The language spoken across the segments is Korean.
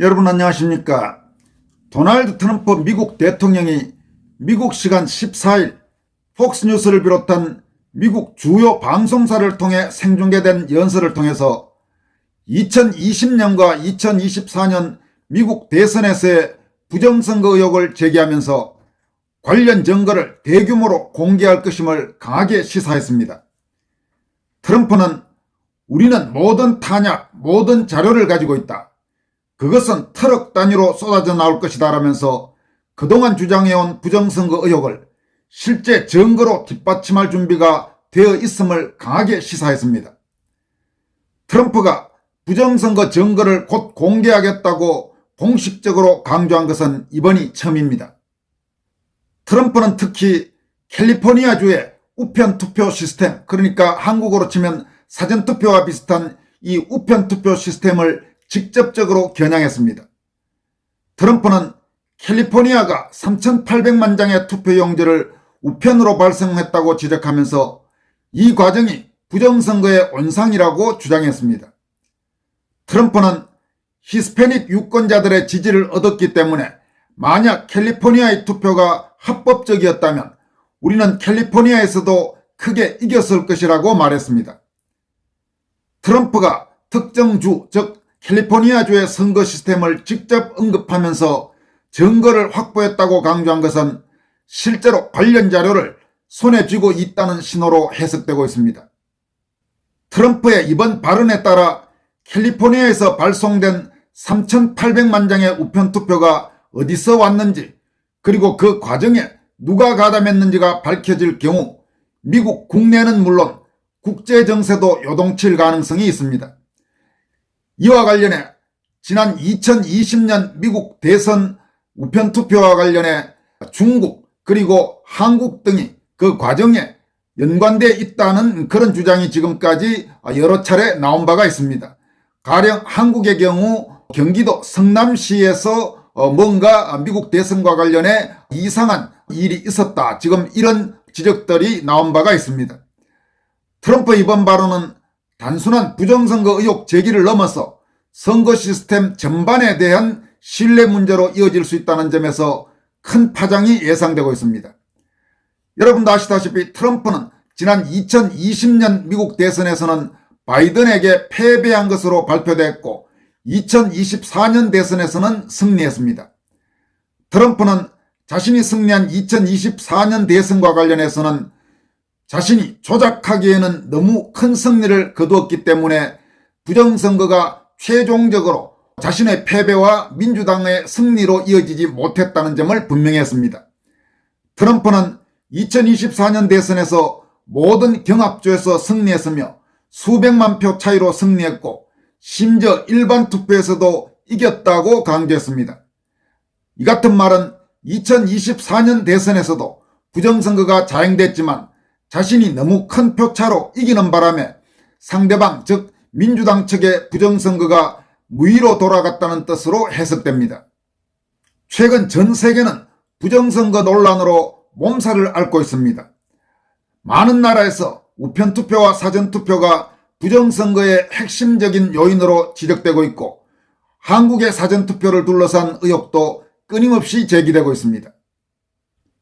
여러분 안녕하십니까? 도널드 트럼프 미국 대통령이 미국 시간 14일 폭스뉴스를 비롯한 미국 주요 방송사를 통해 생중계된 연설을 통해서 2020년과 2024년 미국 대선에서의 부정선거 의혹을 제기하면서 관련 증거를 대규모로 공개할 것임을 강하게 시사했습니다. 트럼프는 우리는 모든 탄약, 모든 자료를 가지고 있다. 그것은 트럭 단위로 쏟아져 나올 것이다 라면서 그동안 주장해온 부정선거 의혹을 실제 증거로 뒷받침할 준비가 되어 있음을 강하게 시사했습니다. 트럼프가 부정선거 증거를 곧 공개하겠다고 공식적으로 강조한 것은 이번이 처음입니다. 트럼프는 특히 캘리포니아주의 우편 투표 시스템, 그러니까 한국어로 치면 사전 투표와 비슷한 이 우편 투표 시스템을 직접적으로 겨냥했습니다. 트럼프는 캘리포니아가 3,800만 장의 투표 용지를 우편으로 발송했다고 지적하면서 이 과정이 부정선거의 온상이라고 주장했습니다. 트럼프는 히스패닉 유권자들의 지지를 얻었기 때문에 만약 캘리포니아의 투표가 합법적이었다면 우리는 캘리포니아에서도 크게 이겼을 것이라고 말했습니다. 트럼프가 특정 주, 즉 캘리포니아주의 선거 시스템을 직접 언급하면서 증거를 확보했다고 강조한 것은 실제로 관련 자료를 손에 쥐고 있다는 신호로 해석되고 있습니다. 트럼프의 이번 발언에 따라 캘리포니아에서 발송된 3,800만 장의 우편 투표가 어디서 왔는지 그리고 그 과정에 누가 가담했는지가 밝혀질 경우 미국 국내는 물론 국제 정세도 요동칠 가능성이 있습니다. 이와 관련해 지난 2020년 미국 대선 우편 투표와 관련해 중국 그리고 한국 등이 그 과정에 연관돼 있다는 그런 주장이 지금까지 여러 차례 나온 바가 있습니다. 가령 한국의 경우 경기도 성남시에서 어, 뭔가 미국 대선과 관련해 이상한 일이 있었다. 지금 이런 지적들이 나온 바가 있습니다. 트럼프 이번 발언은 단순한 부정선거 의혹 제기를 넘어서 선거 시스템 전반에 대한 신뢰 문제로 이어질 수 있다는 점에서 큰 파장이 예상되고 있습니다. 여러분도 아시다시피 트럼프는 지난 2020년 미국 대선에서는 바이든에게 패배한 것으로 발표됐고 2024년 대선에서는 승리했습니다. 트럼프는 자신이 승리한 2024년 대선과 관련해서는 자신이 조작하기에는 너무 큰 승리를 거두었기 때문에 부정선거가 최종적으로 자신의 패배와 민주당의 승리로 이어지지 못했다는 점을 분명히 했습니다. 트럼프는 2024년 대선에서 모든 경합주에서 승리했으며 수백만 표 차이로 승리했고 심지어 일반 투표에서도 이겼다고 강조했습니다. 이 같은 말은 2024년 대선에서도 부정선거가 자행됐지만 자신이 너무 큰 표차로 이기는 바람에 상대방 즉 민주당 측의 부정선거가 무위로 돌아갔다는 뜻으로 해석됩니다. 최근 전 세계는 부정선거 논란으로 몸살을 앓고 있습니다. 많은 나라에서 우편투표와 사전투표가 부정선거의 핵심적인 요인으로 지적되고 있고 한국의 사전투표를 둘러싼 의혹도 끊임없이 제기되고 있습니다.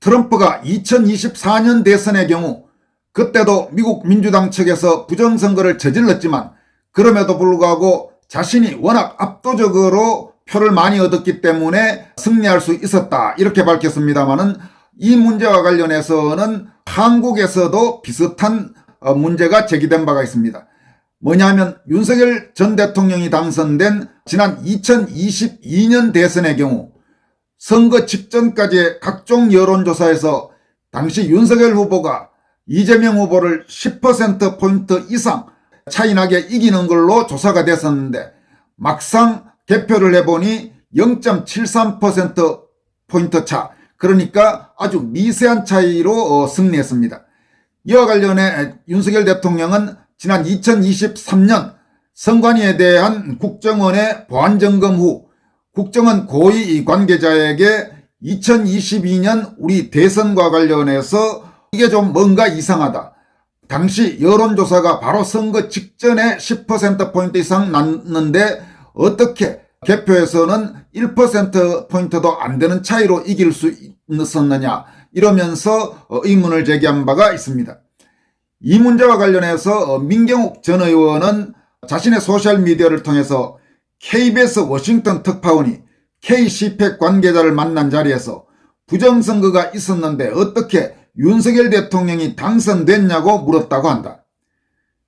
트럼프가 2024년 대선의 경우 그때도 미국 민주당 측에서 부정선거를 저질렀지만 그럼에도 불구하고 자신이 워낙 압도적으로 표를 많이 얻었기 때문에 승리할 수 있었다 이렇게 밝혔습니다마는 이 문제와 관련해서는 한국에서도 비슷한 어, 문제가 제기된 바가 있습니다. 뭐냐면 윤석열 전 대통령이 당선된 지난 2022년 대선의 경우 선거 직전까지의 각종 여론조사에서 당시 윤석열 후보가 이재명 후보를 10%포인트 이상 차이나게 이기는 걸로 조사가 됐었는데 막상 개표를 해보니 0.73%포인트 차 그러니까 아주 미세한 차이로 어, 승리했습니다. 이와 관련해 윤석열 대통령은 지난 2023년 선관위에 대한 국정원의 보안점검 후 국정원 고위 관계자에게 2022년 우리 대선과 관련해서 이게 좀 뭔가 이상하다. 당시 여론조사가 바로 선거 직전에 10%포인트 이상 났는데 어떻게 개표에서는 1%포인트도 안 되는 차이로 이길 수 있었느냐 이러면서 어, 의문을 제기한 바가 있습니다. 이 문제와 관련해서 어, 민경욱 전 의원은 자신의 소셜미디어를 통해서 KBS 워싱턴 특파원이 KCPEC 관계자를 만난 자리에서 부정선거가 있었는데 어떻게 윤석열 대통령이 당선됐냐고 물었다고 한다.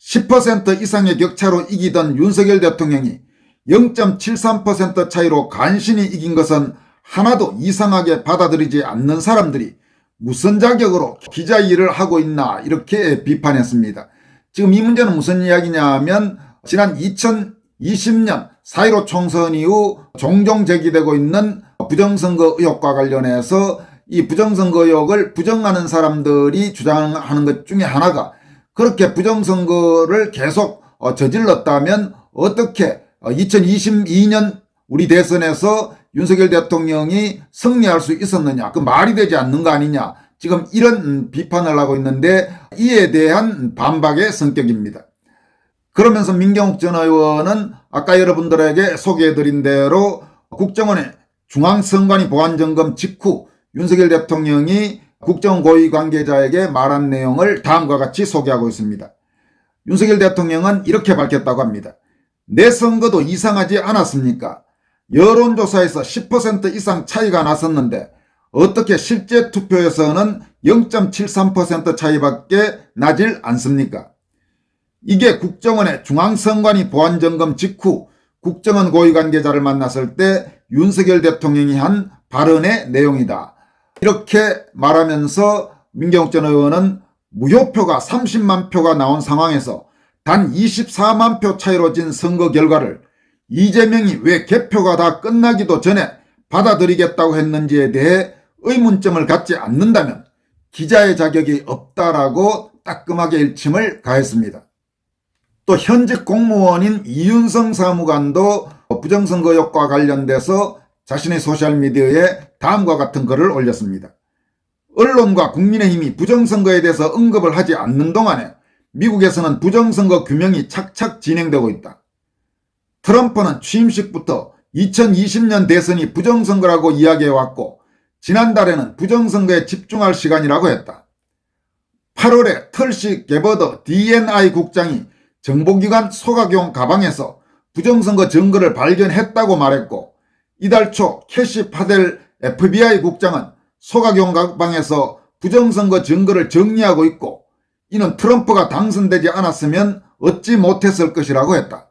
10% 이상의 격차로 이기던 윤석열 대통령이 0.73% 차이로 간신히 이긴 것은 하나도 이상하게 받아들이지 않는 사람들이 무슨 자격으로 기자 일을 하고 있나 이렇게 비판했습니다. 지금 이 문제는 무슨 이야기냐 하면 지난 2020년 4.15 총선 이후 종종 제기되고 있는 부정선거 의혹과 관련해서 이 부정선거 의혹을 부정하는 사람들이 주장하는 것 중에 하나가 그렇게 부정선거를 계속 어, 저질렀다면 어떻게 2022년 우리 대선에서 윤석열 대통령이 승리할 수 있었느냐 그 말이 되지 않는 거 아니냐 지금 이런 비판을 하고 있는데 이에 대한 반박의 성격입니다. 그러면서 민경욱 전 의원은 아까 여러분들에게 소개해드린 대로 국정원의 중앙선관위 보안점검 직후 윤석열 대통령이 국정원 고위 관계자에게 말한 내용을 다음과 같이 소개하고 있습니다. 윤석열 대통령은 이렇게 밝혔다고 합니다. 내 선거도 이상하지 않았습니까? 여론조사에서 10% 이상 차이가 났었는데 어떻게 실제 투표에서는 0.73% 차이밖에 나질 않습니까? 이게 국정원의 중앙선관위 보안점검 직후 국정원 고위 관계자를 만났을 때 윤석열 대통령이 한 발언의 내용이다. 이렇게 말하면서 민경욱 전 의원은 무효표가 30만 표가 나온 상황에서 단 24만 표 차이로 진 선거 결과를 이재명이 왜 개표가 다 끝나기도 전에 받아들이겠다고 했는지에 대해 의문점을 갖지 않는다면 기자의 자격이 없다라고 따끔하게 일침을 가했습니다. 또 현직 공무원인 이윤성 사무관도 부정선거 역과 관련돼서 자신의 소셜미디어에 다음과 같은 글을 올렸습니다. 언론과 국민의힘이 부정선거에 대해서 언급을 하지 않는 동안에 미국에서는 부정선거 규명이 착착 진행되고 있다. 트럼프는 취임식부터 2020년 대선이 부정선거라고 이야기해왔고 지난달에는 부정선거에 집중할 시간이라고 했다. 8월에 털시 게버더 DNI 국장이 정보기관 소각용 가방에서 부정선거 증거를 발견했다고 말했고 이달 초 캐시 파델 FBI 국장은 소각용 가방에서 부정선거 증거를 정리하고 있고 이는 트럼프가 당선되지 않았으면 얻지 못했을 것이라고 했다.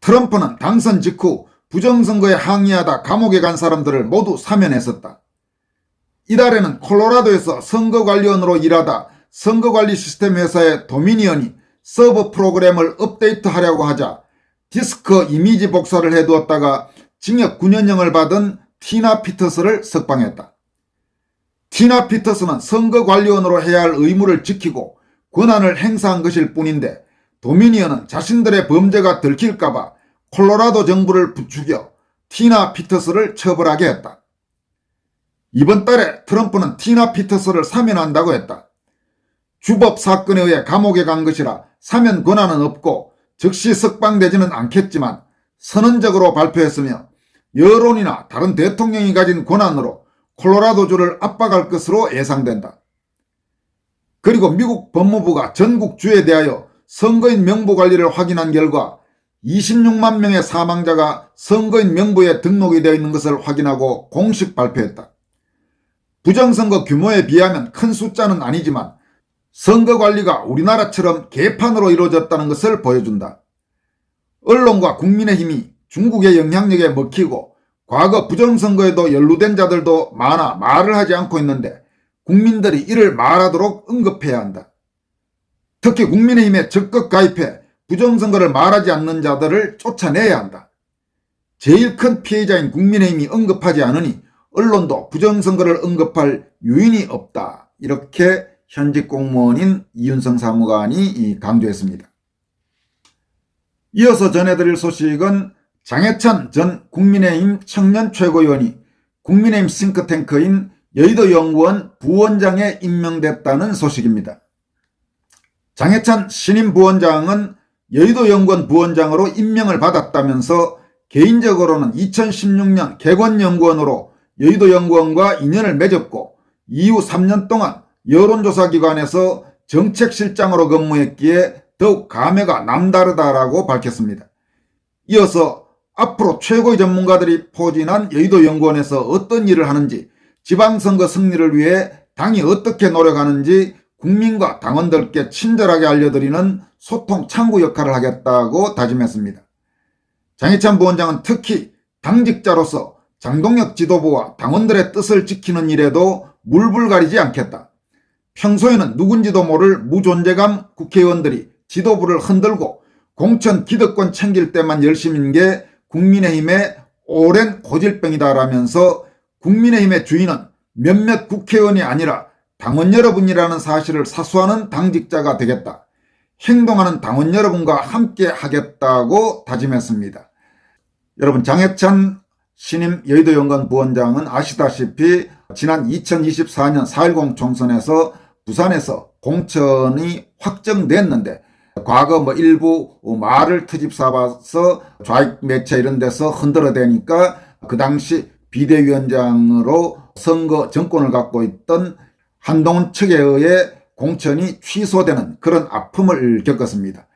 트럼프는 당선 직후 부정선거에 항의하다 감옥에 간 사람들을 모두 사면했었다. 이달에는 콜로라도에서 선거관리원으로 일하다 선거관리 시스템 회사의 도미니언이 서버 프로그램을 업데이트하려고 하자 디스크 이미지 복사를 해두었다가 징역 9년형을 받은 티나 피터스를 석방했다. 티나 피터스는 선거관리원으로 해야 할 의무를 지키고 권한을 행사한 것일 뿐인데 도미니언은 자신들의 범죄가 들킬까봐 콜로라도 정부를 부추겨 티나 피터스를 처벌하게 했다. 이번 달에 트럼프는 티나 피터스를 사면한다고 했다. 주법 사건에 의해 감옥에 간 것이라 사면 권한은 없고 즉시 석방되지는 않겠지만 선언적으로 발표했으며 여론이나 다른 대통령이 가진 권한으로 콜로라도주를 압박할 것으로 예상된다. 그리고 미국 법무부가 전국 주에 대하여 선거인 명부 관리를 확인한 결과 26만 명의 사망자가 선거인 명부에 등록이 되어 있는 것을 확인하고 공식 발표했다. 부정선거 규모에 비하면 큰 숫자는 아니지만 선거 관리가 우리나라처럼 개판으로 이루어졌다는 것을 보여준다. 언론과 국민의힘이 중국의 영향력에 먹히고 과거 부정선거에도 연루된 자들도 많아 말을 하지 않고 있는데 국민들이 이를 말하도록 언급해야 한다. 특히 국민의힘에 적극 가입해 부정선거를 말하지 않는 자들을 쫓아내야 한다. 제일 큰 피해자인 국민의힘이 언급하지 않으니 언론도 부정선거를 언급할 유인이 없다. 이렇게 현직 공무원인 이윤성 사무관이 강조했습니다. 이어서 전해드릴 소식은 장해찬 전 국민의힘 청년 최고위원이 국민의힘 싱크탱크인 여의도 연구원 부원장에 임명됐다는 소식입니다. 장해찬 신임 부원장은 여의도 연구원 부원장으로 임명을 받았다면서 개인적으로는 2016년 개관연구원으로 여의도 연구원과 인연을 맺었고 이후 3년 동안 여론조사기관에서 정책실장으로 근무했기에 더욱 감회가 남다르다라고 밝혔습니다. 이어서 앞으로 최고의 전문가들이 포진한 여의도 연구원에서 어떤 일을 하는지 지방선거 승리를 위해 당이 어떻게 노력하는지 국민과 당원들께 친절하게 알려드리는 소통 창구 역할을 하겠다고 다짐했습니다. 장희찬 부원장은 특히 당직자로서 장동혁 지도부와 당원들의 뜻을 지키는 일에도 물불 가리지 않겠다. 평소에는 누군지도 모를 무존재감 국회의원들이 지도부를 흔들고 공천 기득권 챙길 때만 열심인 게 국민의힘의 오랜 고질병이다라면서 국민의힘의 주인은 몇몇 국회의원이 아니라 당원 여러분이라는 사실을 사수하는 당직자가 되겠다. 행동하는 당원 여러분과 함께 하겠다고 다짐했습니다. 여러분 장해찬 신임 여의도연구원 부원장은 아시다시피 지난 2024년 4.10 총선에서 부산에서 공천이 확정됐는데 과거 뭐 일부 말을 트집 삼아서 좌익 매체 이런 데서 흔들어대니까 그 당시 비대위원장으로 선거 정권을 갖고 있던 한동훈 측에 의해 공천이 취소되는 그런 아픔을 겪었습니다.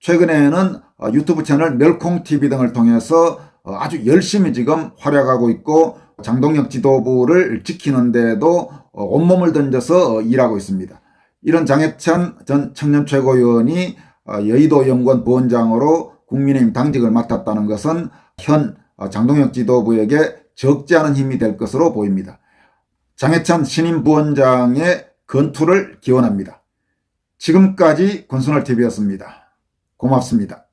최근에는 어, 유튜브 채널 멸콩TV 등을 통해서 어, 아주 열심히 지금 활약하고 있고 장동혁 지도부를 지키는데도 어, 온몸을 던져서 일하고 있습니다. 이런 장해찬 전 청년 최고위원이 여의도 연구원 부원장으로 국민의힘 당직을 맡았다는 것은 현 장동혁 지도부에게 적지 않은 힘이 될 것으로 보입니다. 장해찬 신임 부원장의 건투를 기원합니다. 지금까지 권순월TV였습니다. 고맙습니다.